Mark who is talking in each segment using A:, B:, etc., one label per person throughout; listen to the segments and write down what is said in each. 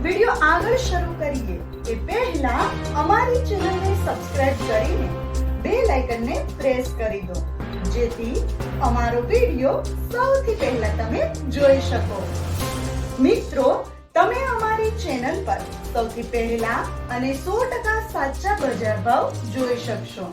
A: આગળ શરૂ કરીએ એ પહેલા અમારી ચેનલને સબસ્ક્રાઇબ કરીને બેલ આઇકનને પ્રેસ કરી દો, જેથી અમારો વિડિયો સૌથી પહેલા તમે જોઈ શકો. મિત્રો, તમે અમારી ચેનલ પર સૌથી પહેલા અને સો ટકા સાચા બજાર ભાવ જોઈ શકશો.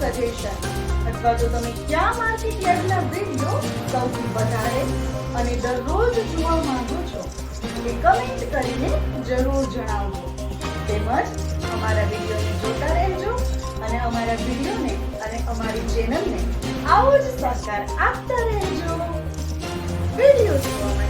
A: સજેશન અથવા તો તમે કયા માર્કેટ યાર્ડના વીડિયો સૌથી વધારે અને દરરોજ જોવા માંગો છો એ કમેન્ટ કરીને જરૂર જણાવજો. તેમજ અમારા વિડીયોને જોતા રહેજો અને અમારા વિડીયોને અને અમારી ચેનલને આવો જ સહકાર આપતા રહેજો. વીડિયો જોવા